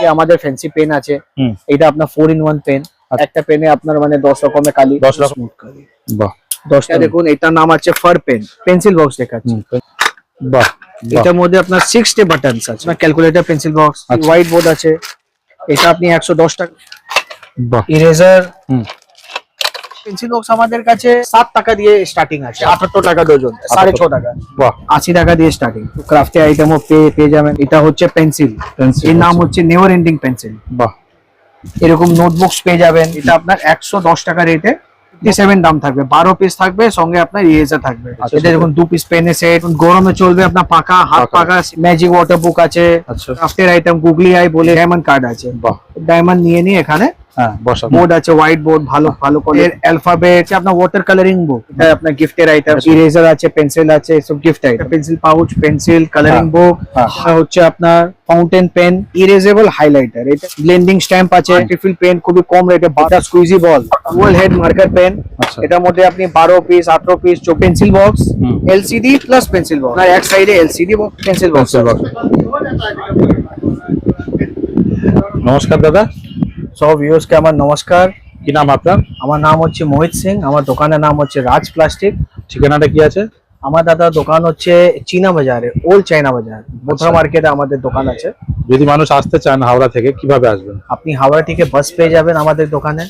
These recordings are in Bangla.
যে আমাদের ফ্যান্সি পেন আছে হুম। এটা আপনার ফোর ইন ওয়ান পেন। একটা পেনে আপনার মানে দশ রকমের কালি। দশ রকম- বাহ। দশটা দেখুন এটার নাম আছে ফার পেন পেন্সিল বক্স দেখাচ্ছি। বাহ এটার মধ্যে আপনার সিক্সটি বাটনস আছে। Calculator pencil box. White board আছে। এটা আপনি একশো দশ টাকা বাহ। ইরেজার হুম। পেন্সিল বক্স আমাদের কাছে সাত টাকা দিয়ে স্টার্টিং আছে। আটাত্তর টাকা ডজন সাড়ে ছ টাকা। আশি টাকা দিয়ে স্টার্টিং ক্রাফটের আইটেমও পেয়ে পেয়ে যাবেন। এটা হচ্ছে পেন্সিল এর নাম হচ্ছে নেভার এন্ডিং পেন্সিল বাহ। এরকম নোটবুকস পেয়ে যাবেন। এটা আপনার একশো দশ টাকা রেটে সেভেন দাম থাকবে। বারো পিস থাকবে সঙ্গে আপনার ইরেজার থাকবে। আচ্ছা, এটা দেখুন দু পিস পেনের সেট গরমে চলবে আপনার পাকা হাত পাকা। ম্যাজিক ওয়াটার বুক আছে। ক্রাফটের আইটেম গুগলি আই বলে ডায়মন্ড কার্ড আছে। ডায়মন্ড নিয়ে নিয়ে এখানে হ্যাঁ বসা বোর্ড আছে হোয়াইট বোর্ড ভালো ভালো কোয়ালিটির অ্যালফাবেট আপনার ওয়াটার কালারিং বুক এটা আপনার গিফটের আইটেম ইরেজার আছে পেন্সিল আছে এসব gift item pencil pouch pencil colouring হ্যাঁ, বুক হ্যাঁ। হচ্ছে আপনার ফাউন্টেন পেন ইরেজেবল হাইলাইটার এটা ব্লেন্ডিং স্ট্যাম্প আছে রিফিল পেন খুবই কম রেটে Bata squeezy ball dual head marker pen এটার মধ্যে আপনি বারো পিস আঠারো piece pencil box. LCD plus pencil box আর এক সাইডে এলসিডি পেন্সিল বক্স নমস্কার দাদা। সব ভিউয়ার্সকে আমার নমস্কার। কি নাম আপনার? আমার নাম হচ্ছে মোহিত সিং আমার দোকানের নাম হচ্ছে রাজ প্লাস্টিক। ঠিকানাটা কি আছে? আমার দাদা দোকান হচ্ছে চীনা বাজারে ওল্ড চাইনা বাজার। বোথা আচ্ছা। মার্কেটে আমাদের দোকান আছে। যদি মানুষ আসতে চান হাওড়া থেকে কীভাবে আসবেন? আপনি হাওড়া থেকে বাস পেয়ে যাবেন আমাদের দোকানে।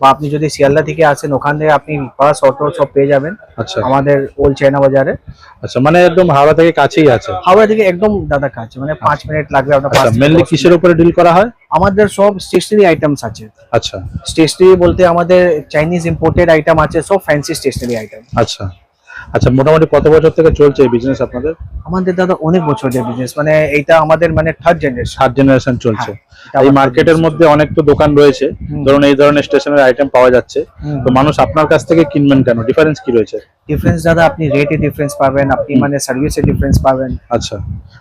বা আপনি যদি শিয়ালদা থেকে আসেন ওখান থেকে আপনি বাস অটো সব পেয়ে যাবেন আচ্ছা। আমাদের ওল্ড চাইনা বাজারে। আচ্ছা মানে একদম হাওড়া থেকে কাছেই আছে? হাওড়া থেকে একদম দাদা কাছে মানে পাঁচ মিনিট লাগবে আপনার আচ্ছা পাঁচ থেকে মেনলি কিসের উপরে ডিল করা হয়? আমাদের সব স্টেশনারি আইটেমস আছে। আচ্ছা। স্টেশনারি বলতে আমাদের চাইনিজ ইম্পোর্টেড আইটেম আছে সব ফ্যান্সি স্টেশনারি আইটেম আচ্ছা। আচ্ছা মোটামুটি কত বছর থেকে চলছে এই বিজনেস আপনাদের? আমাদের দাদা অনেক বছরের বিজনেস মানে এটা আমাদের মানে থার্ড জেনারেশন সাত জেনারেশন চলছে। এই মার্কেটের মধ্যে অনেক তো দোকান রয়েছে। ধরুন এই ধরনের স্টেশনারি আইটেম পাওয়া যাচ্ছে। তো মানুষ আপনার কাছ থেকে কিনবেন কেন? ডিফারেন্স কি রয়েছে? ডিফারেন্স দাদা আপনি রেটে ডিফারেন্স পাবেন আপনি মানে সার্ভিসে ডিফারেন্স পাবেন। আচ্ছা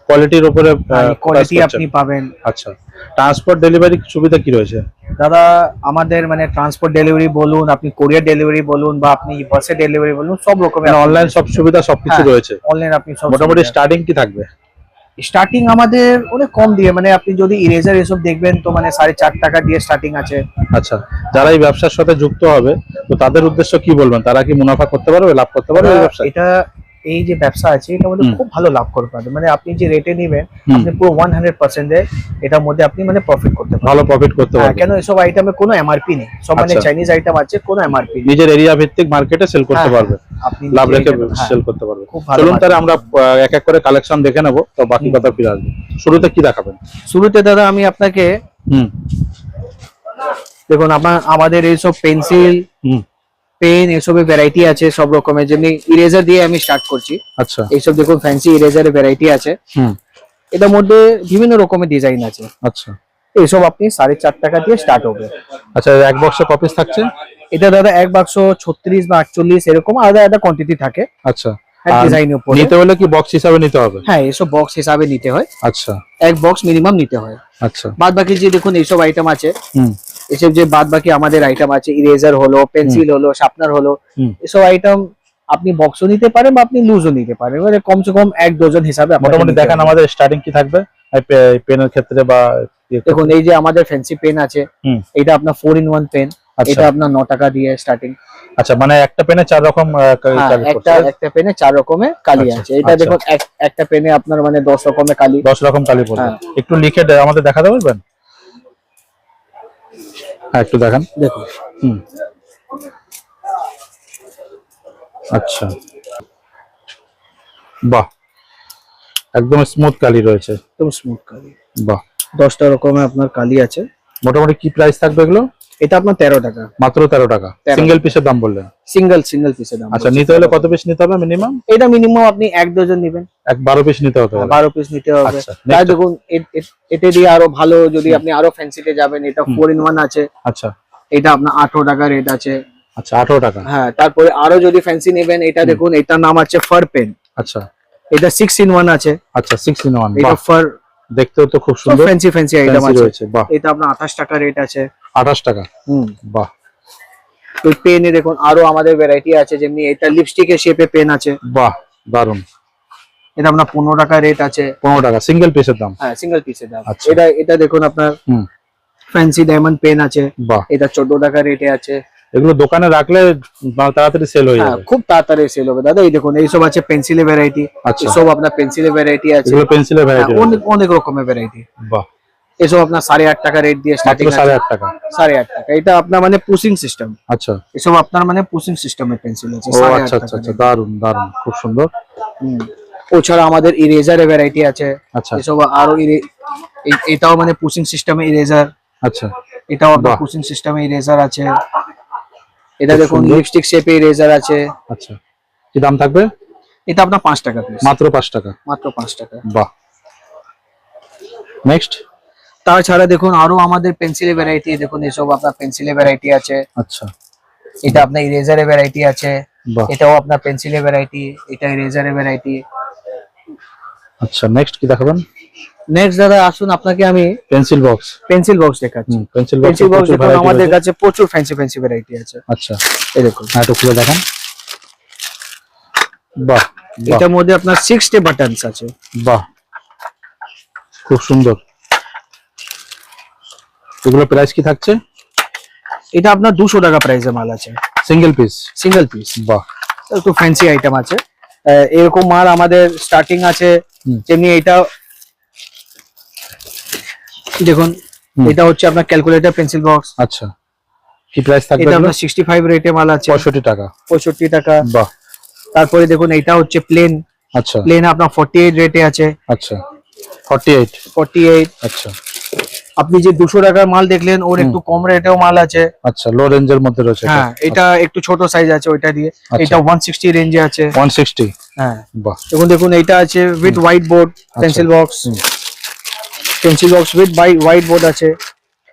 কোয়ালিটির উপরে কোয়ালিটি আপনি পাবেন। আচ্ছা ট্রান্সপোর্ট ডেলিভারি সুবিধা কি রয়েছে? দাদা আমাদের মানে ট্রান্সপোর্ট ডেলিভারি বলুন আপনি কোরিয়ার ডেলিভারি বলুন বা আপনি বাসে ডেলিভারি বলুন সব রকমের মানে অনলাইন সব সুবিধা সবকিছু হ্যাঁ। রয়েছে। অনলাইন আপনি সব মোটামুটি স্টার্টিং কি থাকবে? স্টার্টিং আমাদের অনেক কম দিয়ে মানে আপনি যদি ইরেজার এসব দেখবেন তো মানে সাড়ে চার টাকা দিয়ে স্টার্টিং আছে। আচ্ছা যারা এই ব্যবসার সাথে যুক্ত হবে তো তাদের উদ্দেশ্য কি বলবেন? তারা কি মুনাফা করতে পারবে লাভ করতে পারবে এটা এই যে ব্যবসা আছে এটার মধ্যে খুব ভালো লাভ করতে পারবেন মানে আপনি যে রেটে নেবেন আপনি পুরো ওয়ান হান্ড্রেড পার্সেন্টে এটার মধ্যে আপনি মানে প্রফিট করতে পারবেন। ভালো প্রফিট করতে হ্যাঁ, পারবে কেন এসব আইটেমে কোনো এমআরপি নেই। সব মানে আচ্ছা। চাইনিজ আইটেম আছে কোনো এমআরপি নিজের এরিয়া ভিত্তিক মার্কেটে সেল করতে হ্যাঁ, পারবে। আপনি লাভ রেখে হ্যাঁ। সেল করতে পারবে। খুব ভালো চলুন তাহলে আমরা এক এক করে কালেকশন দেখে নেব তো বাকি। কথা ফিরে আসবে। শুরুতে কি দেখাবেন? শুরুতে দাদা আমি আপনাকে হুম। দেখুন আমার আমাদের এইসব পেন্সিল হুম। পেন এসবের ভ্যারাইটি আছে সব রকমের। যেমনি ইরেজার দিয়ে আমি স্টার্ট করছি। আচ্ছা। এইসব দেখুন ফ্যান্সি ইরেজারের ভ্যারাইটি আছে। এটার মধ্যে বিভিন্ন রকমের ডিজাইন আছে। আচ্ছা। এইসব আপনি সাড়ে চার টাকা দিয়ে স্টার্ট হবে। আচ্ছা এক বক্সে কপিস থাকছে? এটা দাদা এক বাক্স ছত্রিশ বা আটচল্লিশ এরকম আলাদা আলাদা কোয়ান্টিটি থাকে। আচ্ছা। ডিজাইনের উপরে। নিতে হলে কি বক্স হিসাবে নিতে হবে? হ্যাঁ এসব বক্স হিসাবে নিতে হয়। আচ্ছা। এক বক্স মিনিমাম নিতে হয়। আচ্ছা। বাদ বাকি যে দেখুন এইসব আইটেম আছে এসব যে বাদ বাকি আমাদের আইটেম আছে ইরেজার হলো পেন্সিল হলো শার্পনার হলো এসব আইটেম আপনি বক্সও নিতে পারেন বা আপনি লুজও নিতে পারেন। মানে কমসে কম এক ডজন হিসাবে মোটামুটি দেখান। আমাদের স্টার্টিং কি থাকবে পেনের ক্ষেত্রে বা ইয়ে- দেখুন এই যে আমাদের ফ্যান্সি পেন আছে। এটা আপনার ফোর ইন ওয়ান পেন এটা আপনার ন টাকা দিয়ে স্টার্টিং আচ্ছা মানে একটা পেনে চার রকম কালি একটা একটা পেনে চার রকমের কালি আচ্ছা, আছে। এটা আচ্ছা। দেখুন একটা পেনে আপনার মানে দশ রকমের কালি। দশ রকম কালি পড়বে। হ্যাঁ। একটু লিখে আমাদের দেখাতে পারবেন? হ্যাঁ একটু দেখান। দেখুন। হুম। আচ্ছা। বাহ। একদম স্মুথ কালি রয়েছে। একদম স্মুথ কালি। বাহ। দশটা রকমের আপনার কালি আছে। মোটামুটি কি প্রাইস থাকবে এগুলো? এটা আপনার তেরো টাকা। মাত্র তেরো টাকা। সিঙ্গেল পিসের দাম বললেন? সিঙ্গেল সিঙ্গেল পিসের দাম। আচ্ছা নিতে হলে কত পিস নিতে হবে মিনিমাম এটা মিনিমাম আপনি এক ডজন নেবেন। এক বারো পিস নিতে হবে। বারো পিস নিতে হবে। আচ্ছা, তাই দেখুন এ- এ- দিয়ে আরও ভালো যদি আপনি আরও ফ্যান্সিতে যাবেন এটা ফোর ইন ওয়ান আছে। আচ্ছা। এটা আপনার আঠারো টাকা রেট আছে। আচ্ছা আঠারো টাকা। হ্যাঁ তারপরে আরও যদি ফ্যান্সি নেবেন এটা দেখুন এটার নাম আছে ফার পেন আচ্ছা। এটা সিক্স ইন ওয়ান আছে। আচ্ছা সিক্স ইন ওয়ান এটা ফার দেখতেও তো খুব সুন্দর। ফ্যান্সি ফ্যান্সি আইটেম আছে। এটা আপনার আঠাশ টাকা রেট আছে। আঠাশ টাকা। হুম। বাহ। তো পেনে দেখুন আরও আমাদের ভ্যারাইটি আছে যেমনি এটা লিপস্টিকের শেপে পেন আছে। বাহ দারুণ এটা আপনার পনেরো টাকা রেট আছে। পনেরো টাকা সিঙ্গেল পিসের দাম। হ্যাঁ সিঙ্গেল পিসের দাম। আচ্ছা। এটা এটা দেখুন আপনার হুম। ফ্যান্সি ডায়মন্ড পেন আছে। বাহ। এটা চোদ্দ টাকা রেটে আছে। এগুলো দোকানে রাখলে তাড়াতাড়ি সেল হয়ে হ্যাঁ যাবে। খুব তাড়াতাড়ি সেল হবে। দাদা এই দেখুন এইসব আছে পেন্সিলের ভ্যারাইটি আচ্ছা। এসব আপনার পেন্সিলের ভ্যারাইটি আছে। এগুলো পেন্সিলের ভ্যারাইটি অনেক অনেক রকমের ভ্যারাইটি বাহ। এসব আপনার সাড়ে আট টাকা রেট দিয়ে স্টার্টিং সাড়ে আট টাকা। সাড়ে আট টাকা। এটা আপনার মানে পুশিং সিস্টেম আচ্ছা। এসব আপনার মানে পুশিং সিস্টেমের পেন্সিল আছে ও আচ্ছা আচ্ছা আচ্ছা। দারুণ দারুণ খুব সুন্দর। ওছাড়া আমাদের ইরেজারের ভ্যারাইটি আছে। আচ্ছা। এসব আরও এটাও মানে পুশিং সিস্টেমে ইরেজার আচ্ছা। এটাও আপনার। পুশিং সিস্টেমে ইরেজার আছে। এটা দেখুন। লিপস্টিক শেপে ইরেজার আছে। আচ্ছা। কি দাম থাকবে? এটা আপনার পাঁচ টাকা মাত্র পাঁচ টাকা। মাত্র পাঁচ টাকা। বাহ। নেক্সট তাছাড়া দেখুন আরও আমাদের পেন্সিলের ভ্যারাইটি দেখুন এসব আপনার পেন্সিলের ভ্যারাইটি আছে। আচ্ছা। এটা আপনার ইরেজারের ভ্যারাইটি আছে। এটাও আপনার পেন্সিলের ভ্যারাইটি এটা ইরেজারের ভ্যারাইটি আচ্ছা নেক্সট কি দেখাবেন? নেক্সট দাদা আসুন আপনাকে আমি পেন্সিল বক্স পেন্সিল বক্স দেখাচ্ছি। পেন্সিল পেন্সিল বক্স বক্স দেখুন আমাদের কাছে প্রচুর ফ্যান্সি ফ্যান্সি ভ্যারাইটি আছে। আচ্ছা। এই দেখুন। হ্যাঁ একটু খুলে দেখান। বাহ এটার মধ্যে আপনার সিক্সটি বাটনস আছে। বাহ। খুব সুন্দর। এগুলো প্রাইস কি থাকছে? এটা আপনার দুশো টাকা প্রাইসে মাল আছে। সিঙ্গেল পিস সিঙ্গেল পিস বাহ। একটু ফ্যান্সি আইটেম আছে। এরকম মাল আমাদের স্টার্টিং আছে। যেমনি এটা দেখুন এটা হচ্ছে আপনার ক্যালকুলেটর পেন্সিল বক্স আচ্ছা। কি প্রাইস থাকবে এটা আপনার সিক্সটি ফাইভ রেটে মাল আছে। পঁয়ষট্টি টাকা। পঁয়ষট্টি টাকা। বাহ। তারপরে দেখুন এটা হচ্ছে প্লেন আচ্ছা। প্লেন আপনার ফর্টি এইট রেটে আছে। আচ্ছা। ফর্টি এইট ফর্টি এইট আচ্ছা। আপনি যে দুশো টাকার মাল দেখলেন ওর একটু কম রেটেও মাল আছে। আচ্ছা লো রেঞ্জের মধ্যে রয়েছে। হ্যাঁ এটা একটু ছোট সাইজ আছে ওইটা দিয়ে। আচ্ছা। এটা ওয়ান সিক্সটি রেঞ্জে আছে। ওয়ান সিক্সটি হ্যাঁ। বাহ। দেখুন দেখুন এটা আছে with whiteboard pencil box. Pencil box with by whiteboard আছে।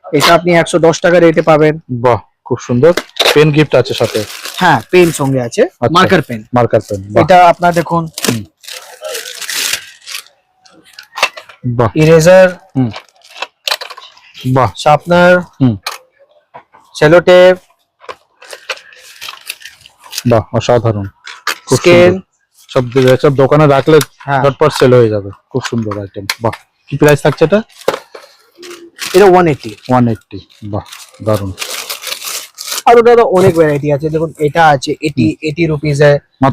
এটা আপনি একশো দশ টাকা রেটে পাবেন। বাহ খুব সুন্দর। পেন গিফট আছে সাথে। হ্যাঁ পেন সঙ্গে আছে। আচ্ছা। মার্কার পেন মার্কার পেন এটা আপনার দেখুন। বাহ। ইরেজার হুম। বাহ। শার্পনার হুম। সেলো টেপ বাহ অসাধারণ। স্কেল সব সব দোকানে রাখলে হ্যাঁ। ঝটপট সেল হয়ে যাবে। খুব সুন্দর আইটেম বাহ কি প্রাইস থাকছে এটা? এটা ওয়ান এইটি ওয়ান এইটটি বাহ দারুণ আরও দাদা অনেক ভ্যারাইটি আছে। দেখুন এটা আছে এটি এইটি রুপিস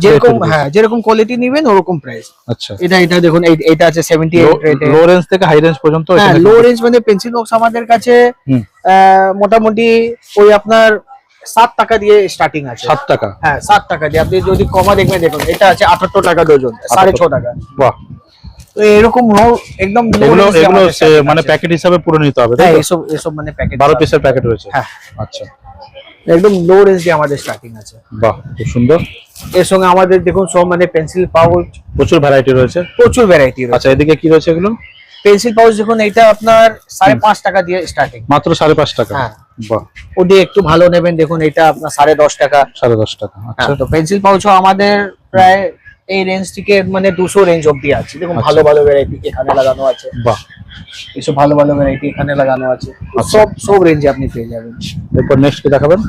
যেরকম হ্যাঁ যেরকম কোয়ালিটি নেবেন ওরকম প্রাইস আচ্ছা। এটা এটা দেখুন এটা আছে সেভেন্টি এইট রেটে লো রেঞ্জ থেকে হাই রেঞ্জ পর্যন্ত হ্যাঁ লো রেঞ্জ মানে পেন্সিল বক্স আমাদের কাছে মোটামুটি ওই আপনার সাত টাকা দিয়ে স্টার্টিং আছে। সাত টাকা। হ্যাঁ সাত টাকা দিয়ে। আপনি যদি কমা দেখবেন দেখুন এটা আছে আটাত্তর টাকা ডজন সাড়ে ছ টাকা। বাহ। তো এরকম একদম এগুলো এগুলো মানে প্যাকেট হিসাবে পুরো নিতে হবে তাই হ্যাঁ এসব এসব মানে প্যাকেট বারো পিসের প্যাকেট রয়েছে। হ্যাঁ। আচ্ছা। একদম লো রেঞ্জ দিয়ে আমাদের স্টার্টিং আছে। বাহ খুব সুন্দর। এর সঙ্গে আমাদের দেখুন সব মানে পেন্সিল পাউচ প্রচুর ভ্যারাইটি রয়েছে। প্রচুর ভ্যারাইটি রয়েছে। আচ্ছা এদিকে কি রয়েছে এগুলো? পেন্সিল পাউচ দেখুন এটা আপনার সাড়ে পাঁচ টাকা দিয়ে স্টার্টিং মাত্র সাড়ে পাঁচ টাকা। হ্যাঁ। বাহ। ওটি একটু ভালো নেবেন দেখুন এটা আপনার সাড়ে দশ টাকা। সাড়ে দশ টাকা আচ্ছা। হ্যাঁ, তো পেন্সিল পাউচও আমাদের প্রায় এই রেঞ্জ থেকে মানে দুশো রেঞ্জ অব্দি আছে। দেখুন আচ্ছা। ভালো ভালো ভ্যারাইটি এখানে লাগানো আছে। বাহ। এসব ভালো ভালো ভ্যারাইটি এখানে লাগানো আছে। আচ্ছা। সব সব রেঞ্জে আপনি পেয়ে যাবেন। এরপর নেক্সট কি দেখাবেন?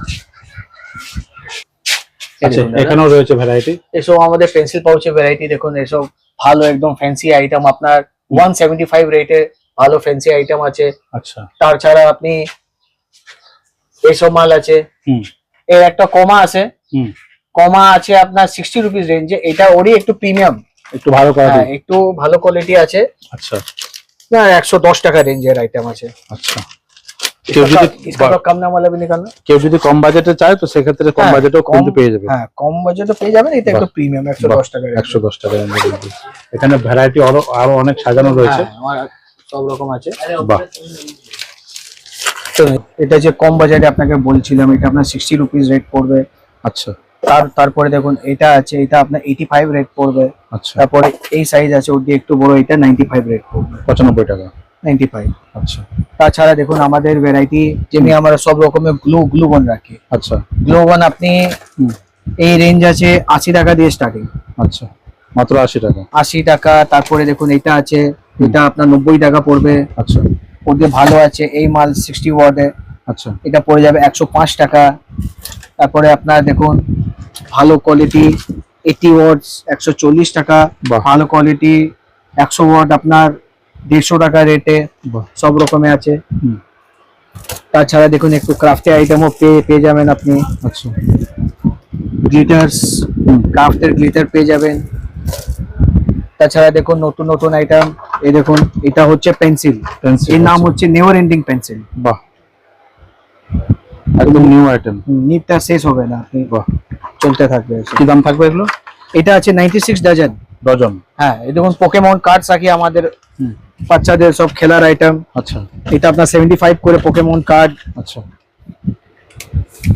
আচ্ছা এখানেও রয়েছে ভ্যারাইটি এসব আমাদের পেন্সিল পাউচের ভ্যারাইটি দেখুন এসব ভালো একদম ফ্যান্সি আইটেম আপনার ওয়ান সেভেন্টি ফাইভ রেটে ভালো ফ্যান্সি আইটেম আছে। আচ্ছা। তাছাড়া আপনি এসব মাল আছে। হুম। এর একটা কমা আছে। হুম। কমা আছে আপনার সিক্সটি রুপিস রেঞ্জে এটা ওরই একটু প্রিমিয়াম একটু ভালো হ্যাঁ কোয়ালিটি একটু ভালো কোয়ালিটি আছে আচ্ছা না একশো দশ টাকা রেঞ্জের আইটেম আছে আচ্ছা কেউ যদি इसका বা- तो कम नाम वाला भी निकालना কেউ যদি কম বাজেটে চায় তো সেক্ষেত্রে কম হ্যাঁ, বাজেটেও কম- কিন্তু পেয়ে যাবে হ্যাঁ কম বাজেটে পেয়ে যাবেন এটা একটু বাহ। প্রিমিয়াম একশো বাহ, দশ টাকা range। একশো দশ টাকা range এর মধ্যে। এখানে ভ্যারাইটি আরো আরো অনেক সাজানো রয়েছে হ্যাঁ, আমার সব রকম আছে বাহ তো এটা যে কম বাজারে আপনাকে বলছিলাম এটা আপনার সিক্সটি রুপিস রেট পড়বে আচ্ছা তার তারপরে দেখুন এটা আছে এটা আপনার এইটি ফাইভ রেট পড়বে। আচ্ছা। তারপরে এই সাইজ আছে দিয়ে একটু বড় এটা নাইনটি ফাইভ রেট পড়বে। পঁচানব্বই টাকা। নাইনটি ফাইভ আচ্ছা। তাছাড়া দেখুন আমাদের ভ্যারাইটি যেমনি আমরা সব রকমের গ্লু গ্লু বন রাখি। আচ্ছা। গ্লু বন আপনি এই রেঞ্জ আছে আশি টাকা দিয়ে স্টার্টিং আচ্ছা। মাত্র আশি টাকা। আশি টাকা তারপরে দেখুন এটা আছে এটা আপনার নব্বই টাকা পড়বে। আচ্ছা। ওর দিয়ে ভালো আছে এই মাল সিক্সটি ওয়ার্ডে আচ্ছা। এটা পড়ে যাবে একশো পাঁচ টাকা। তারপরে আপনার দেখুন ভালো কোয়ালিটি এইটি ওয়াটস একশো চল্লিশ টাকা। ভালো কোয়ালিটি একশো ওয়াট আপনার দেড়শো টাকা রেটে সব রকমের আছে। তাছাড়া দেখুন একটু ক্রাফটের আইটেমও পেয়ে পেয়ে যাবেন আপনি। আচ্ছা। গ্লিটার্স ক্রাফটের গ্লিটার পেয়ে যাবেন। তাছাড়া দেখুন নতুন নতুন আইটেম এই দেখুন এটা হচ্ছে পেন্সিল পেন্সিল এর নাম হচ্ছে নেভার এন্ডিং পেন্সিল বাহ। একদম নিউ আইটেম নিটটা শেষ হবে না আপনি চলতে থাকবে কি। দাম থাকবে এগুলো? এটা আছে নাইনটি সিক্স ডজন ডজন হ্যাঁ এই দেখুন পোকেমন কার্ডস আছে আমাদের বাচ্চাদের সব খেলার আইটেম আচ্ছা। এটা আপনার সেভেন্টি ফাইভ করে পোকেমন কার্ড আচ্ছা।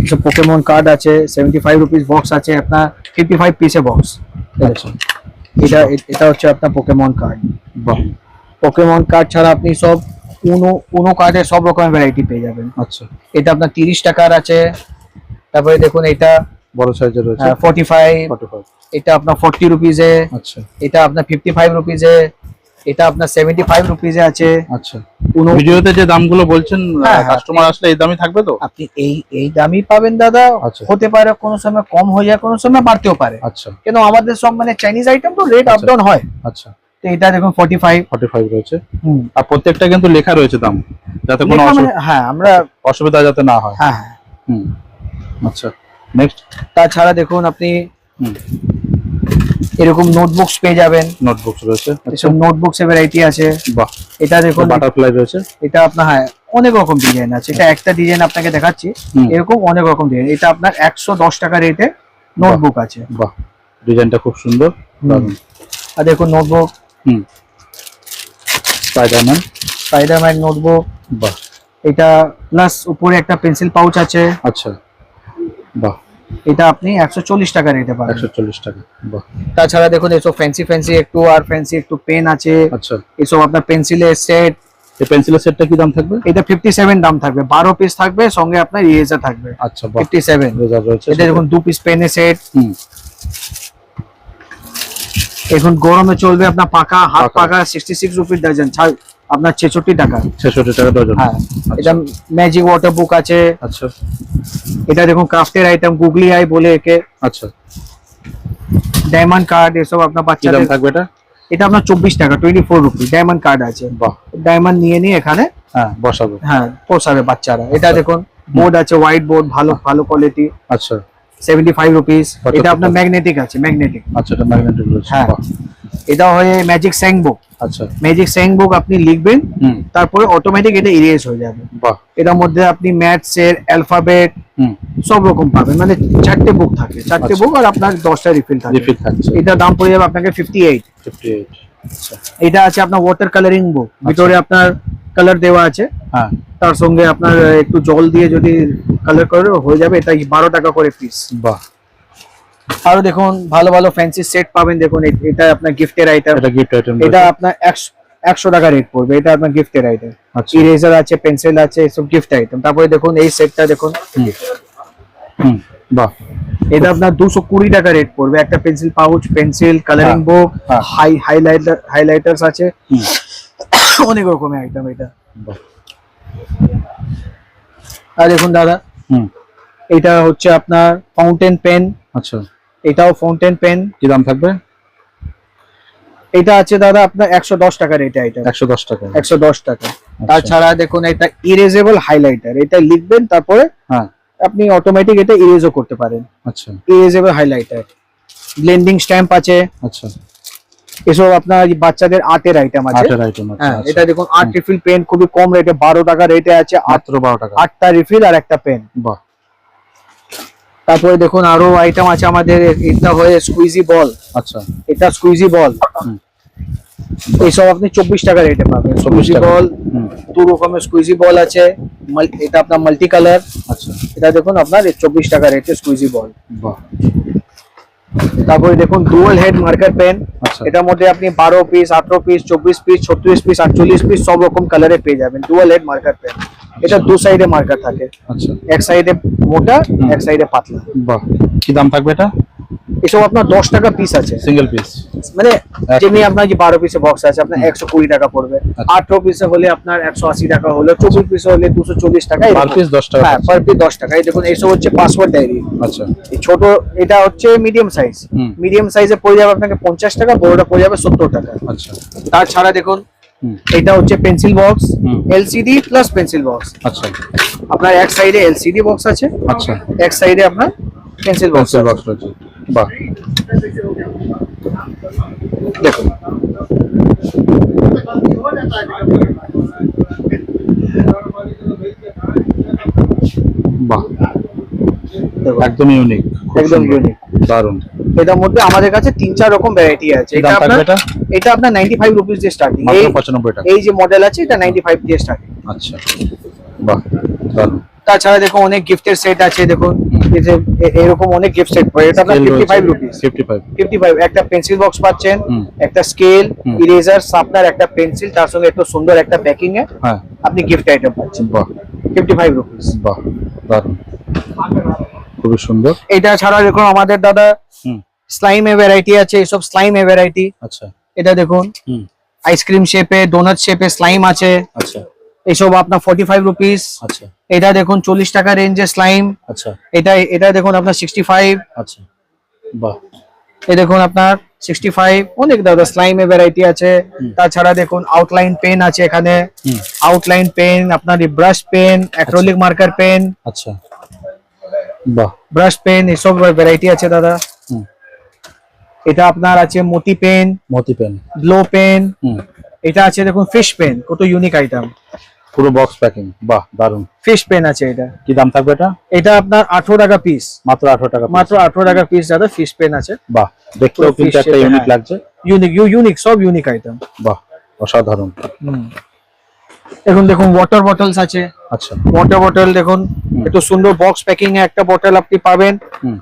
সব পোকেমন কার্ড আছে সেভেন্টি ফাইভ রুপিস বক্স আছে আপনার ফিফটি ফাইভ পিসে বক্স আচ্ছা। এটা এটা হচ্ছে আপনার পোকেমন কার্ড বাহ। পোকেমন কার্ড ছাড়া আপনি সব উনো উনো কার্ডের সব রকমের ভ্যারাইটি পেয়ে যাবেন। আচ্ছা। এটা আপনার তিরিশ টাকার আছে। তারপরে দেখুন এটা বড় সাইজের রয়েছে? ফোর্টি ফাইভ 45 এটা আপনার ফোর্টি রুপিজে আচ্ছা। এটা আপনার ফিফটি ফাইভ রুপিজে এটা আপনার সেভেন্টি ফাইভ রুপিজে আছে। আচ্ছা। ভিডিওতে যে দামগুলো বলছেন হ্যাঁ, হ্যাঁ। কাস্টমার আসলে এই দামই থাকবে তো? আপনি এই এই দামই পাবেন দাদা। আচ্ছা। হতে পারে কোনো সময় কম হয়ে যায় কোনো সময় বাড়তেও পারে। আচ্ছা। কেন আমাদের সব মানে চাইনিজ আইটেম তো রেট আপ। ডাউন হয়। আচ্ছা। তো এটা দেখুন ফোর্টি ফাইভ 45 রয়েছে আর প্রত্যেকটা কিন্তু লেখা রয়েছে দাম যাতে কোনো অসু- হ্যাঁ আমরা অসুবিধা যাতে না হয়। হ্যাঁ হ্যাঁ। হুম আচ্ছা নেক্সট তাছাড়া দেখুন আপনি হুম। এরকম নোটবুকস পেয়ে যাবেন। নোটবুকস রয়েছে আচ্ছা। এসব নোটবুকস এর ভ্যারাইটি আছে। বাহ। এটা দেখুন বাটারফ্লাই রয়েছে। এটা আপনার হ্যাঁ অনেক রকম ডিজাইন আছে। এটা একটা ডিজাইন আপনাকে দেখাচ্ছি। এরকম অনেক রকম ডিজাইন এটা আপনার একশো দশ টাকা রেটে নোটবুক আছে। বাহ। ডিজাইনটা খুব সুন্দর। আর দেখুন নোটবুক হুম। স্পাইডারম্যান স্পাইডারম্যান নোটবুক বাহ। এটা প্লাস উপরে একটা পেন্সিল পাউচ আছে। আচ্ছা। বাহ। এটা আপনি একশো চল্লিশ টাকা নিতে পারেন একশো চল্লিশ টাকা। বাহ। তাছাড়া দেখুন এসব ফ্যান্সি ফ্যান্সি একটু আর ফ্যান্সি একটু পেন আছে। আচ্ছা। এসব আপনার পেন্সিলের সেট এই পেন্সিলের সেটটা কি দাম থাকবে? এটা ফিফটি সেভেন দাম থাকবে। বারো পিস থাকবে সঙ্গে আপনার ইরেজার থাকবে। আচ্ছা বাহ। ফিফটি সেভেন রেজার রয়েছে এটা দেখুন দু পিস পেনের সেট হুম। এখন গরমে চলবে আপনার পাকা হাত পাকা। সিক্সটি সিক্স রুপিস ডাজন আপনার ছেষট্টি টাকা। ছেষট্টি টাকা ডজন হ্যাঁ এটা ম্যাজিক ওয়াটার বুক আছে। আচ্ছা। এটা দেখুন ক্রাফটের আইটেম গুগলি আই বলে একে। আচ্ছা। ডায়মন্ড কার্ড এসব আপনার বাচ্চাদের থাকবে এটা? এটা আপনার চব্বিশ টাকা twenty four rupee diamond card আছে। বাহ। ডায়মন্ড নিয়ে নিয়ে এখানে হ্যাঁ বসাবো। হ্যাঁ পোষাবে বাচ্চারা। এটা আচ্ছা। দেখুন বোর্ড আছে হোয়াইট বোর্ড ভালো ভালো কোয়ালিটি আচ্ছা। সেভেন্টি ফাইভ রুপিস এটা আপনার ম্যাগনেটিক আছে ম্যাগনেটিক আচ্ছা এটা ম্যাগনেটিক হ্যাঁ। এটা হয়ে ম্যাজিক স্যাং বুক আচ্ছা। ম্যাজিক স্যাং বুক আপনি লিখবেন তারপরে অটোমেটিক এটা ইরেজ হয়ে যাবে। বাহ। এটার মধ্যে আপনি ম্যাথস এর অ্যালফাবেট সব রকম পাবেন। মানে চারটে বুক থাকে। চারটে আচ্ছা। বুক আর আপনার দশটা রিফিল থাকে। রিফিল থাকছে। এটা দাম পড়ে যাবে আপনাকে ফিফটি এইট ফিফটি এইট আচ্ছা এটা আছে আপনার ওয়াটার কালারিং বুক ভিতরে আপনার কালার দেওয়া আছে। হ্যাঁ। তার সঙ্গে আপনার একটু জল দিয়ে যদি কালার করে হয়ে যাবে এটা বারো টাকা করে পিস বাহ। আরও দেখুন ভালো ভালো ফ্যান্সি সেট পাবেন। দেখুন এটা আপনার গিফটের আইটেম এটা গিফট আইটেম এটা আপনার একশো টাকা রেট পড়বে। এটা আপনার গিফটের আইটেম ইরেজার আছে পেন্সিল আছে এসব গিফট আইটেম তারপরে দেখুন এই সেটটা দেখুন। বাহ। এটা আপনার দুশো কুড়ি টাকা রেট পড়বে। একটা pencil pouch pencil colouring book. High highlighter highlighters আছে। হুম। অনেক রকমের আইটেম এটা। আর দেখুন দাদা হুম। এটা হচ্ছে আপনার ফাউন্টেন পেন আচ্ছা। এটাও ফাউন্টেন পেন কি দাম থাকবে? এটা আছে দাদা আপনার একশো দশ টাকা রেট আইটেম একশো দশ টাকা। একশো দশ টাকা। আচ্ছা। তাছাড়া দেখুন এটা ইরেজেবল হাইলাইটার এটা লিখবেন তারপরে হ্যাঁ। আপনি অটোমেটিক এটা ইরেজও করতে পারেন। আচ্ছা। ইরেজেবল হাইলাইটার ব্লেন্ডিং স্ট্যাম্প আছে। আচ্ছা। এসব আপনার বাচ্চাদের আটের আইটেম আছে। হ্যাঁ আচ্ছা। এটা দেখুন আর্ট রিফিল পেন খুবই কম রেটে বারো টাকা রেটে আছে আট মাত্র বারো টাকা। আটটা রিফিল আর একটা পেন তারপরে দেখুন আরও আইটেম আছে আমাদের এটা হয়ে স্কুইজি বল আচ্ছা। এটা স্কুইজি বল। এইসব আপনি চব্বিশ টাকা রেটে পাবেন। 24 স্কুইজি বল দু রকমের স্কুইজি বল আছে। এটা আপনার মাল্টি কালার আচ্ছা। এটা দেখুন আপনার চব্বিশ টাকা রেটে স্কুইজি বল তারপরে দেখুন ডুয়াল হেড মার্কার পেন এটার মধ্যে আপনি বারো পিস আঠারো পিস চব্বিশ পিস ছত্রিশ পিস আটচল্লিশ পিস সব রকম কালারে পেয়ে যাবেন। ডুয়াল হেড মার্কার পেন এটা দু সাইডে মার্কার থাকে। আচ্ছা। এক সাইডে মোটা এক সাইডে পাতলা। বাহ। কি দাম থাকবে এটা? এসব আপনার দশ টাকা পিস আছে। সিঙ্গেল পিস মানে যেমনি আপনার যে বারো পিসের বক্স আছে আপনার একশো কুড়ি টাকা পড়বে। আচ্ছা। আঠারো পিসে হলে আপনার একশো আশি টাকা হলো চব্বিশ পিসে হলে দুশো চল্লিশ টাকা পার পিস দশ টাকা হ্যাঁ পার পিস দশ টাকা। এই দেখুন এইসব হচ্ছে পাসওয়ার্ড ডায়েরি আচ্ছা। ছোট এটা হচ্ছে মিডিয়াম সাইজ। মিডিয়াম সাইজে পড়ে যাবে আপনাকে পঞ্চাশ টাকা বড়টা পড়ে যাবে সত্তর টাকা। আচ্ছা। তাছাড়া দেখুন এটা হচ্ছে pencil box LCD plus pencil box আচ্ছা। আপনার এক সাইডে এলসিডি বক্স আছে। আচ্ছা। এক সাইডে আপনার পেন্সিল বক্স বক্স রয়েছে বাহ। দেখুন। বাহ। একদম ইউনিক একদম। দারুণ। এটার মধ্যে আমাদের কাছে তিন চার রকম ভ্যারাইটি আছে। এটা আপনার এটা? রুপিস দিয়ে স্টার্টিং এই টাকা। এই যে মডেল আছে এটা নাইনটি ফাইভ দিয়ে স্টার্টিং আচ্ছা। বাহ দারুণ। তাছাড়া দেখুন অনেক গিফটের সেট আছে দেখুন এ- এরকম অনেক গিফট সেট পড়ে। এটা আপনার fifty five rupees fifty five fifty five একটা পেন্সিল বক্স পাচ্ছেন একটা স্কেল ইরেজার শার্পনার একটা পেন্সিল তার সঙ্গে একটু সুন্দর একটা প্যাকিং এ হ্যাঁ। আপনি গিফট আইটেম পাচ্ছেন। বাহ। ফিফটি ফাইভ রুপিস বাহ দারুণ। খুবই সুন্দর। এটা ছাড়া দেখুন আমাদের দাদা হুম। স্লাইমে ভ্যারাইটি আছে এসব স্লাইমে ভ্যারাইটি আচ্ছা। এটা দেখুন। হুম। আইসক্রিম শেপে ডোনাট শেপে স্লাইম আছে। আচ্ছা। এসব আপনার ফর্টি ফাইভ রুপিস এটা দেখুন চল্লিশ টাকা রেঞ্জের স্লাইম আচ্ছা। এটা এটা দেখুন আপনার সিক্সটি ফাইভ আচ্ছা। বাহ। এই দেখুন আপনার সিক্সটি ফাইভ অনেক দাদা স্লাইমে ভ্যারাইটি আছে। তাছাড়া দেখুন আউটলাইন পেন আছে এখানে। আউটলাইন পেন আপনার brush pen acrylic marker pen আচ্ছা। বাহ। ব্রাশ পেন এসব ভ্যারাইটি আছে দাদা। এটা আপনার আছে মোতি পেন মতি পেন গ্লো পেন এটা আছে দেখুন ফিশ পেন কত ইউনিক আইটেম পুরো বক্স প্যাকিং বাহ দারুণ। ফিশ পেন আছে এটা। কি দাম থাকবে এটা? এটা আপনার আঠারো টাকা পিস মাত্র আঠারো টাকা মাত্র আঠারো টাকা পিস দাদা ফিশ পেন আছে। বাহ দেখতেও কিন্তু একটা ইউনিক হ্যাঁ। লাগছে। ইউনিক ইউ ইউনিক সব ইউনিক আইটেম বাহ অসাধারণ। এখন দেখুন ওয়াটার বটলস আছে। আচ্ছা। ওয়াটার বটল দেখুন একটু সুন্দর বক্স প্যাকিং এ একটা বটল আপনি পাবেন। হুম।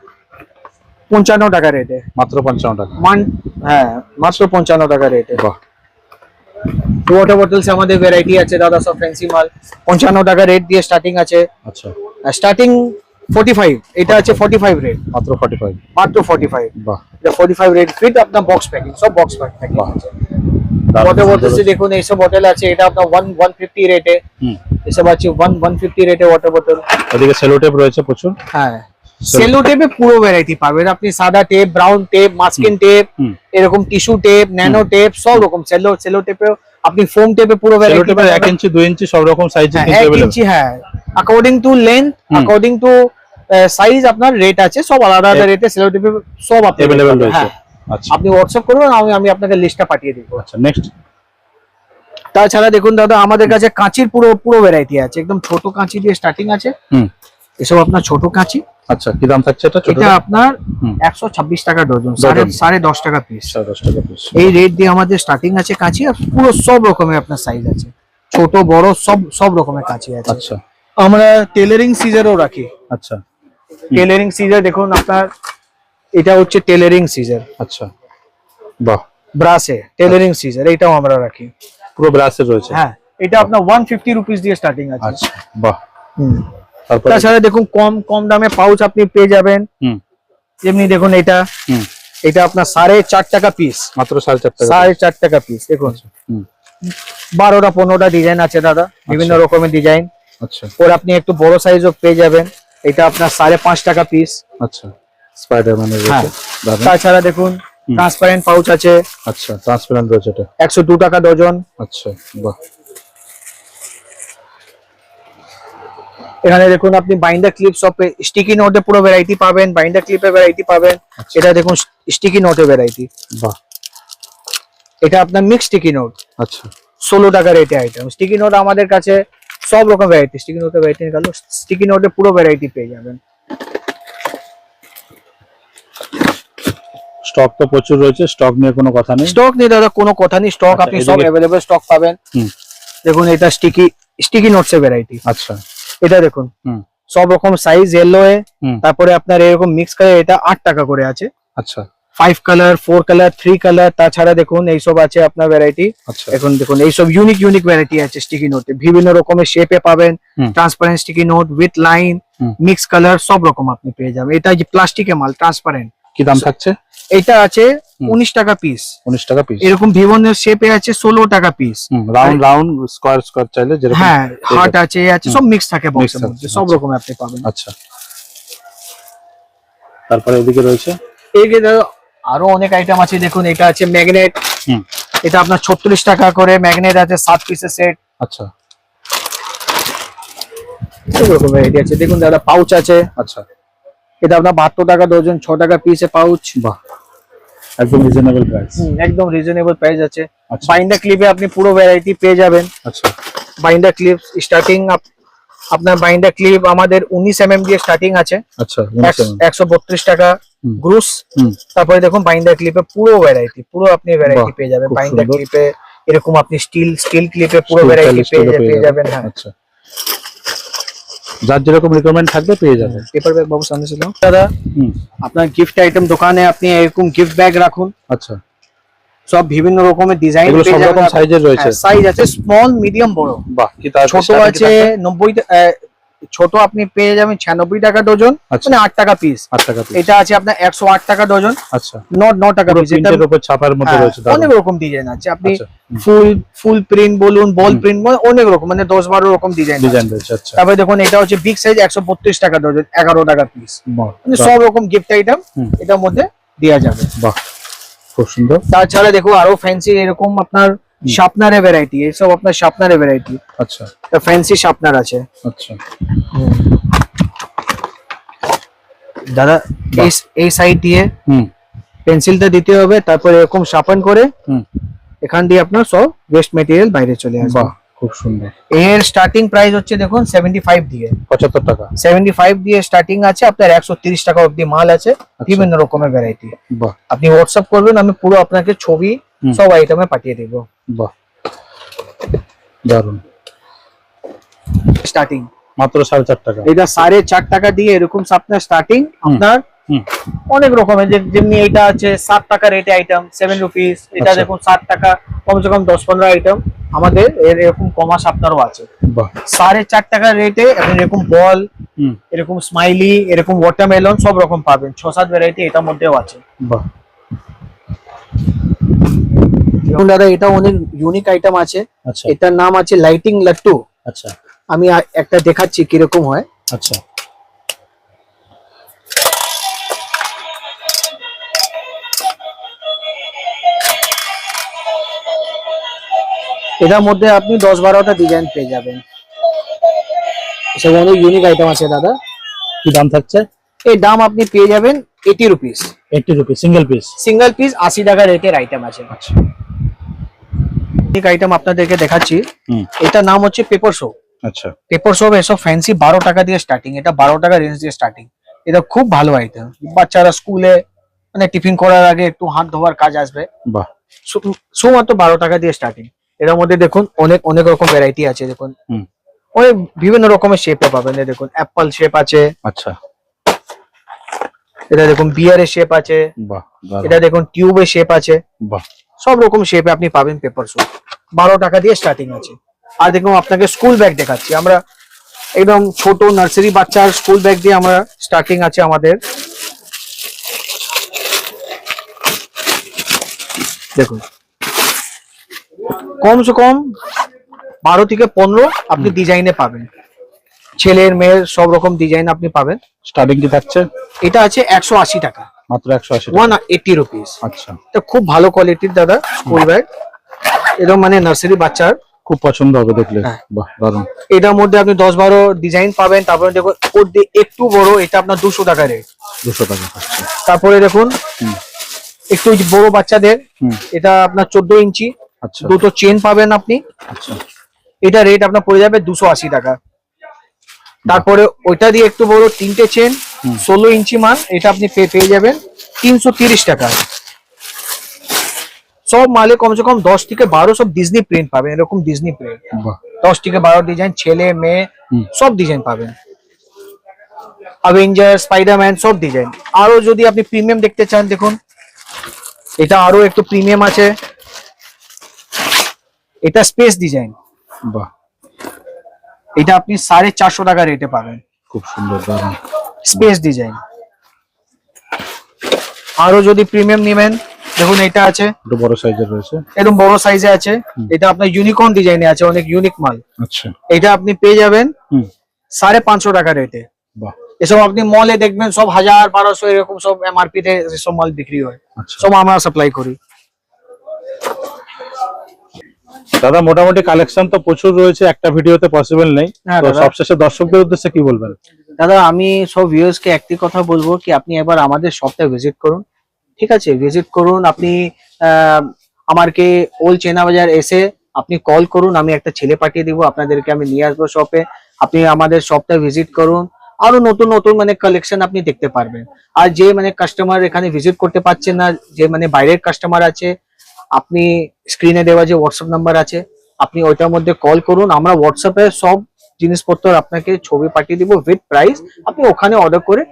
পঞ্চান্ন টাকা রেটে মাত্র পঞ্চান্ন টাকা। মান হ্যাঁ মাত্র পঞ্চান্ন টাকা রেটে বাহ। ওয়াটার বটলস আমাদের ভ্যারাইটি আছে দাদা সব ফ্যান্সি মাল। পঞ্চান্ন টাকা রেট দিয়ে স্টার্টিং আছে। আচ্ছা। স্টার্টিং ফোর্টি ফাইভ এটা আছে ফোর্টি ফাইভ রেট মাত্র ফর্টি ফাইভ মাত্র ফোর্টি ফাইভ বাহ। এটা ফোর্টি ফাইভ রেট ফিট আপনার বক্স প্যাকিং সব বক্স প্যাকিং বাহ। আছে ওয়াটার বটলস। দেখুন এইসব বটল আছে এটা আপনার ওয়ান ওয়ান ফিফটি রেটে হুম। এসব আছে ওয়ান ওয়ান ফিফটি রেটে ওয়াটার বটল ওদিকে সেলো টেপ রয়েছে প্রচুর। হ্যাঁ। সেলো টেপে পুরো ভ্যারাইটি পাবেন। আপনি সাদা tape brown tape masking tape এরকম টিস্যু টেপ ন্যানো টেপ সব রকম সেলো সেলো টেপে আপনি ফোম টেপে পুরো ভ্যারাইটি টেপের এক ইঞ্চি দুই ইঞ্চি সব রকম সাইজ এক ইঞ্চি হ্যাঁ। According to length. According to size আপনার রেট আছে সব আলাদা আলাদা রেটে সেলো টেপে সব অ্যাভেলেবেল রয়েছে। হ্যাঁ। আচ্ছা। আপনি হোয়াটসঅ্যাপ করবেন আমি আমি আপনাকে লিস্টটা পাঠিয়ে দিব। আচ্ছা নেক্সট তাছাড়া দেখুন দাদা আমাদের কাছে কাঁচির পুরো পুরো ভ্যারাইটি আছে। একদম ছোট কাঁচি দিয়ে স্টার্টিং আছে। এসব আপনার ছোট কাঁচি। আচ্ছা কি দাম থাকছে এটা? এটা আপনার হুম। একশো ছাব্বিশ টাকা ডজন সাড়ে ডজন। সাড়ে দশ টাকা পিস সাড়ে দশ টাকা পিস এই রেট দিয়ে আমাদের স্টার্টিং আছে কাঁচি আর পুরো সব রকমের আপনার সাইজ আছে। ছোট বড় সব সব রকমের কাঁচি আছে। আচ্ছা। আমরা টেলারিং সিজারও রাখি। আচ্ছা। টেলারিং সিজার দেখুন আপনার এটা হচ্ছে টেলারিং সিজার আচ্ছা। বাহ। ব্রাসে টেলারিং সিজার এটাও আমরা রাখি। পুরো ব্রাসের রয়েছে? হ্যাঁ এটা আপনার ওয়ান ফিফটি রুপিস দিয়ে স্টার্টিং আছে। আচ্ছা বাহ। হুম। তাছাড়া দেখুন কম কম দামে পাউচ আপনি পেয়ে যাবেন। যেমনি দেখুন এটা। এটা আপনার সাড়ে চার টাকা পিস মাত্র সাড়ে চার টাকা সাড়ে চার টাকা পিস দেখুন। বারোটা পনেরোটা ডিজাইন আছে দাদা। বিভিন্ন রকমের ডিজাইন আচ্ছা। ওর আপনি একটু বড় সাইজও পেয়ে যাবেন। এটা আপনার সাড়ে পাঁচ টাকা পিস আচ্ছা। স্পাইডারম্যানের হ্যাঁ। তাছাড়া দেখুন ট্রান্সপারেন্ট পাউচ আছে। আচ্ছা ট্রান্সপারেন্ট রয়েছে এটা। একশো দু টাকা ডজন আচ্ছা বাহ। এখানে দেখুন আপনি বাইন্ডার ক্লিপ সব স্টিকি নোটে পুরো ভ্যারাইটি পাবেন বাইন্ডার ক্লিপে ভ্যারাইটি পাবেন। আচ্ছা। এটা দেখুন স্টিকি নোটে ভ্যারাইটি বাহ। এটা আপনার মিক্স স্টিকি নোট আচ্ছা। ষোলো টাকা রেটে আইটেম স্টিকি নোট আমাদের কাছে সব রকম ভ্যারাইটি স্টিকি নোটের ভ্যারাইটি নিকালো স্টিকি নোটে পুরো ভ্যারাইটি পেয়ে যাবেন। স্টক তো প্রচুর রয়েছে স্টক নিয়ে কোনো কথা নেই। স্টক নেই দাদা কোনো কথা নেই। স্টক আচ্ছা, আপনি সব এদিকে- স্টক পাবেন। দেখুন এটা স্টিকি স্টিকি নোটস এর ভ্যারাইটি আচ্ছা। এটা দেখুন। সব রকম সাইজ ইয়েলো এ তারপরে আপনার এরকম মিক্স কালার এটা আট টাকা করে আছে। আচ্ছা। Five colour four colour three colour তাছাড়া দেখুন এইসব আছে আপনার ভ্যারাইটি আচ্ছা। এখন দেখুন এইসব ইউনিক ইউনিক ভ্যারাইটি আছে স্টিকি নোটে বিভিন্ন রকমের শেপে পাবেন। Transparent sticky note with line mix colour সব রকম আপনি পেয়ে যাবেন। এটা যে প্লাস্টিকের মাল ট্রান্সপারেন্ট কি দাম থাকছে? এটা আছে উনিশ টাকা পিস উনিশ টাকা পিস এরকম ভিভনের শেপে আছে ষোলো টাকা piece round round square square চাইলে হ্যাঁ হার্ট আছে। আছে এ আছে সব মিক্স থাকে Mix বক্সের মধ্যে সব আচ্ছা। রকম আপনি পাবেন। আচ্ছা। তারপরে এদিকে রয়েছে? ধরো আরও অনেক আইটেম আছে দেখুন এটা আছে ম্যাগনেট এটা আপনার ছত্রিশ টাকা করে ম্যাগনেট আছে সাত পিসের সেট আচ্ছা। সব রকম ভ্যারাইটি আছে। দেখুন দাদা পাউচ আছে। আচ্ছা। এটা আপনার বাহাত্তর টাকা ডজন ছ টাকা পিসে পাউচ বাহ। একদম রিজনেবল প্রাইস একদম রিজনেবল প্রাইস আছে। আচ্ছা। বাইন্ডার ক্লিপে আপনি পুরো ভ্যারাইটি পেয়ে যাবেন। আচ্ছা। বাইন্ডার ক্লিপ স্টার্টিং আপনার বাইন্ডার ক্লিপ আমাদের উনিশ এম এম দিয়ে স্টার্টিং আছে। আচ্ছা একশো বত্রিশ টাকা গ্রুস তারপরে দেখুন বাইন্ডার ক্লিপে পুরো ভ্যারাইটি পুরো আপনি ভ্যারাইটি পেয়ে যাবেন। বাইন্ডার ক্লিপে এরকম আপনি স্টিল স্টিল ক্লিপে পুরো ভ্যারাইটি পেয়ে যাবেন হ্যাঁ। আচ্ছা। যার যেরকম রিকোয়ারমেন্ট থাকবে পেয়ে যাবে পেপার ব্যাগ বাবু সামনে ছিল। দাদা আপনার গিফট আইটেম দোকানে আপনি এরকম গিফট ব্যাগ রাখুন। আচ্ছা। সব বিভিন্ন রকমের ডিজাইন এগুলো সব রকম সাইজের রয়েছে। সাইজ আছে স্মল মিডিয়াম বড়। বাহ কি তার ছোট আছে নব্বই ছোট আপনি পেয়ে যাবেন ছিয়ানব্বই টাকা ডজন আচ্ছা। মানে আট টাকা পিস আট টাকা piece। এটা আছে আপনার একশো আট টাকা ডজন। আচ্ছা। ন ন টাকা পিস এটা উপর ছাপার মধ্যে হ্যাঁ, রয়েছে অনেক রকম ডিজাইন আছে। আপনি আচ্ছা। ফুল ফুল প্রিন্ট বলুন বল প্রিন্ট বলুন অনেক রকম মানে দশ বারো রকম ডিজাইন ডিজাইন রয়েছে আচ্ছা। তারপরে দেখুন এটা হচ্ছে বিগ সাইজ একশো বত্রিশ টাকা ডজন এগারো টাকা পিস মানে সব রকম গিফট আইটেম এটার মধ্যে দেওয়া যাবে। বাহ। খুব সুন্দর। তাছাড়া দেখো আরও ফ্যান্সি এরকম আপনার শার্পনারের ভ্যারাইটি এইসব আপনার শার্পনারের ভ্যারাইটি আচ্ছা। ফ্যান্সি শার্পনার আছে। আচ্ছা। দাদা এই এই সাইড দিয়ে হুম। পেন্সিলটা দিতে হবে তারপর এরকম শার্পন করে হুম। এখান দিয়ে আপনার সব ওয়েস্ট মেটেরিয়াল বাইরে চলে আসবে। বাহ খুব সুন্দর। এর স্টার্টিং প্রাইস হচ্ছে দেখুন সেভেন্টি ফাইভ দিয়ে। পঁচাত্তর টাকা। সেভেন্টি ফাইভ দিয়ে স্টার্টিং আছে আপনার একশো তিরিশ টাকা অব্দি মাল আছে আচ্ছা। বিভিন্ন রকমের ভ্যারাইটি বাহ। আপনি হোয়াটসঅ্যাপ করবেন আমি পুরো আপনাকে ছবি। সব আইটেমে পাঠিয়ে দিব। বাহ। দারুণ স্টার্টিং মাত্র সাড়ে চার টাকা। এটা সাড়ে চার টাকা দিয়ে এরকম আপনার স্টার্টিং আপনার অনেক রকমের যে- যেমনি এটা আছে সাত টাকা রেটে আইটেম সেভেন রুপিস এটা আচ্ছা। দেখুন ষাট টাকা কমসে কম দশ পনেরো আইটেম আমাদের এরকম কমাস আপনারও আছে। বাহ। সাড়ে চার টাকা রেটে আপনি এরকম বল হুম। এরকম স্মাইলি এরকম ওয়াটারমেলন সব রকম পাবেন। ছ সাত ভ্যারাইটি এটার মধ্যেও আছে। বাহ। দেখুন দাদা এটা অনেক ইউনিক আইটেম আছে। আচ্ছা। এটার নাম আছে লাইটিং লাট্টু আচ্ছা। আমি একটা দেখাচ্ছি কীরকম হয়। আচ্ছা। এটার মধ্যে আপনি দশ বারোটা ডিজাইন পেয়ে যাবেন। এসব অনেক ইউনিক আইটেম আছে দাদা। কি দাম থাকছে? এই দাম আপনি পেয়ে যাবেন eighty rupees eighty rupee single piece single piece আশি টাকা রেটের আইটেম আছে। আচ্ছা। ইউনিক আইটেম আপনাদেরকে দেখাচ্ছি। এটার নাম হচ্ছে পেপার শো আচ্ছা। পেপার শো এসব ফ্যান্সি বারো টাকা দিয়ে স্টার্টিং এটা বারো টাকা রেঞ্জ দিয়ে স্টার্টিং এটা খুব ভালো আইটেম বাচ্চারা স্কুলে মানে টিফিন করার আগে একটু হাত ধোয়ার কাজ আসবে। বাহ। শুধুমাত্র বারো টাকা দিয়ে স্টার্টিং এটার মধ্যে দেখুন অনেক অনেক রকম ভ্যারাইটি আছে দেখুন। অনেক বিভিন্ন রকমের শেপে পাবেন দেখুন অ্যাপল শেপ আছে। আচ্ছা। এটা দেখুন বিয়ারের শেপ আছে। বাহ এটা দেখুন টিউবের শেপ আছে। বাহ। সব রকম শেপে আপনি পাবেন পেপার শো বারো টাকা দিয়ে স্টার্টিং আছে। আর দেখুন আপনাকে স্কুল ব্যাগ দেখাচ্ছি। আমরা একদম ছোট নার্সারি বাচ্চার স্কুল ব্যাগ দিয়ে আমরা স্টার্টিং আছে আমাদের। দেখুন। কমসে কম বারো থেকে পনেরো আপনি ডিজাইনে পাবেন। ছেলের মেয়ের সব রকম ডিজাইন আপনি পাবেন। স্টার্টিং কি থাকছে? এটা আছে একশো আশি টাকা। মাত্র একশো আশি টাকা। ওয়ান এইটি রুপিস আচ্ছা। এটা খুব ভালো কোয়ালিটির দাদা স্কুল ব্যাগ এরকম মানে নার্সারি বাচ্চার। খুব পছন্দ হবে দেখলে। হ্যাঁ। বাহ দারুণ এটার মধ্যে আপনি দশ বারো ডিজাইন পাবেন তারপরে দেখুন ওর একটু বড় এটা আপনার দুশো টাকা রেট দুশো টাকা তারপরে দেখুন একটু বড় বাচ্চাদের এটা আপনার চোদ্দ ইঞ্চি। আচ্ছা। দুটো চেন পাবেন আপনি। আচ্ছা। এটা রেট আপনার পড়ে যাবে দুশো আশি টাকা। তারপরে ওইটা দিয়ে একটু বড় তিনটে চেন। ষোলো ইঞ্চি মান এটা আপনি পে- পেয়ে যাবেন তিনশো তিরিশ টাকা। সব মালে কমসে কম দশ থেকে বারো সব ডিজনি প্রিন্ট পাবেন এরকম ডিজনি প্রিন্ট দশ থেকে বারো ডিজাইন ছেলে মেয়ে সব ডিজাইন পাবেন। অ্যাভেঞ্জার স্পাইডারম্যান সব ডিজাইন আরও যদি আপনি প্রিমিয়াম দেখতে চান দেখুন এটা আরও একটু প্রিমিয়াম আছে। এটা স্পেস ডিজাইন বাহ। এটা আপনি সাড়ে চারশো টাকা রেটে পাবেন। খুব সুন্দর স্পেস ডিজাইন। আরও যদি প্রিমিয়াম নেবেন দেখুন এটা আছে। একটু বড় সাইজের রয়েছে। এরকম বড় সাইজে আছে। এটা আপনার ইউনিকর্ন ডিজাইনে আছে অনেক ইউনিক মাল। আচ্ছা। এটা আপনি পেয়ে যাবেন সাড়ে পাঁচশো টাকা রেটে বাহ। এসব আপনি মলে দেখবেন সব হাজার বারোশো এরকম সব এমআরপি তে সব মাল বিক্রি হয়। আচ্ছা। সব আমরা সাপ্লাই করি। দাদা মোটামুটি কালেকশন তো প্রচুর রয়েছে একটা ভিডিওতে পসিবল নেই। হ্যাঁ। সবশেষে দর্শকদের উদ্দেশ্যে কি বলবেন? দাদা, আমি সব ভিউয়ার্স কে একটি কথা বলব কি, আপনি একবার আমাদের শপটা ভিজিট করুন। ঠিক আছে ভিজিট করুন, আপনি আমারকে ওল চেনা বাজার এসে আপনি কল করুন, আমি একটা ছেলে পাঠিয়ে দিব, আপনাদেরকে আমি নিয়ে আসব শপে আপনি আমাদের শপটা ভিজিট করুন। আরও নতুন নতুন মানে কালেকশন আপনি দেখতে পারবেন। আর যে মানে কাস্টমার এখানে ভিজিট করতে পারছেন না, যে মানে বাইরের কাস্টমার আছে, আপনি স্ক্রিনে দেওয়া যে হোয়াটসঅ্যাপ নাম্বার আছে, আপনি ওইটার মধ্যে কল করুন। আমরা হোয়াটসঅ্যাপে সব জিনিসপত্র আপনাকে ছবি পাঠিয়ে দিব উইথ প্রাইস আপনি ওখানে অর্ডার করে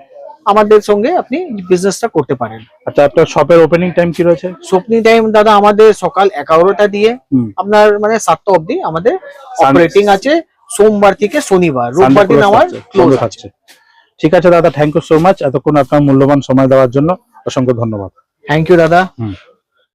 আমাদের সঙ্গে আপনি বিজনেসটা করতে পারেন। আচ্ছা আপনার শপের ওপেনিং টাইম কি রয়েছে? স্বপ্নি টাইম দাদা আমাদের সকাল এগারোটা দিয়ে আপনার মানে সাতটা অবধি আমাদের অপারেটিং আছে সোমবার থেকে শনিবার রোববার দিন আমার ক্লোজ আছে। ঠিক আছে দাদা থ্যাংক ইউ সো মাচ এতক্ষণ আপনার মূল্যবান সময় দেওয়ার জন্য অসংখ্য ধন্যবাদ। থ্যাংক ইউ দাদা। হুম।